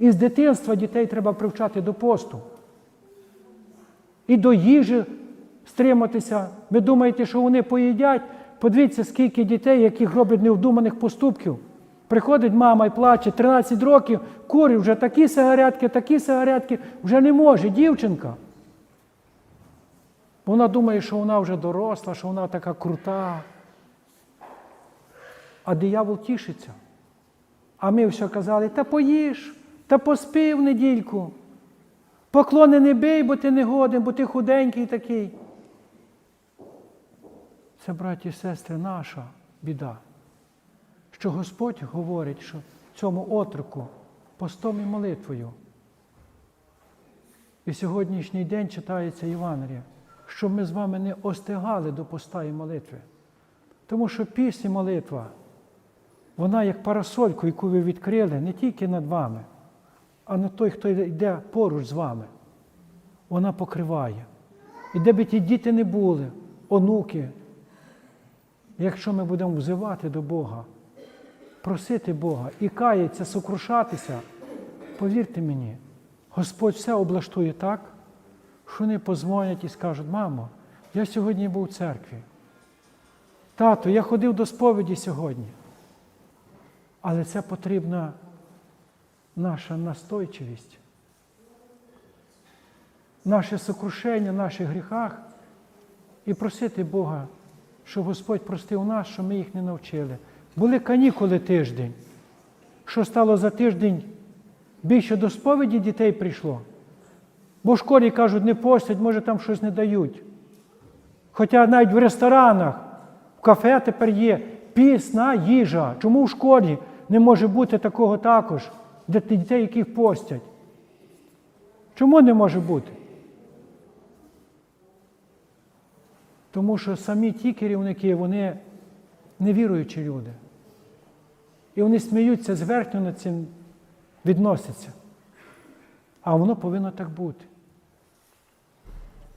І з дитинства дітей треба привчати до посту. І до їжі стриматися. Ви думаєте, що вони поїдять? Подивіться, скільки дітей, яких роблять невдуманих поступків. Приходить мама і плаче 13 років, курить вже такі сигаретки, такі сигаретки, вже не може, дівчинка. Вона думає, що вона вже доросла, що вона така крута. А диявол тішиться. А ми все казали, та поїж, та поспи в недільку. Поклони не бий, бо ти не годен, бо ти худенький такий. Це, браті і сестри, наша біда. Що Господь говорить, що цьому отроку постом і молитвою. І сьогоднішній день читається Євангелія, щоб ми з вами не остигали до поста і молитви. Тому що піснь і молитва, вона як парасольку, яку ви відкрили не тільки над вами, а на той, хто йде поруч з вами. Вона покриває. І де би ті діти не були, онуки, якщо ми будемо взивати до Бога, просити Бога і каятися, сокрушатися, повірте мені, Господь все облаштує так, що вони позвонять і скажуть, мамо, я сьогодні був у церкві. Тато, я ходив до сповіді сьогодні. Але це потрібна наша настойчивість, наше сокрушення наших гріхах і просити Бога, щоб Господь простив нас, що ми їх не навчили. Були канікули тиждень. Що стало за тиждень? Більше до сповіді дітей прийшло. Бо в школі кажуть, не постять, може там щось не дають. Хоча навіть в ресторанах, в кафе тепер є пісна їжа. Чому в школі не може бути такого також, дітей, яких постять? Чому не може бути? Тому що самі ті керівники, вони невіруючі люди. І вони сміються зверхньо над цим відносяться. А воно повинно так бути.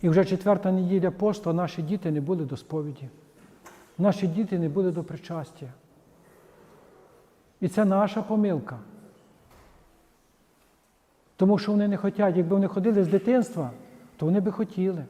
І вже четверта неділя посту, наші діти не були до сповіді. Наші діти не були до причастя. І це наша помилка. Тому що вони не хочуть, якби вони ходили з дитинства, то вони би хотіли.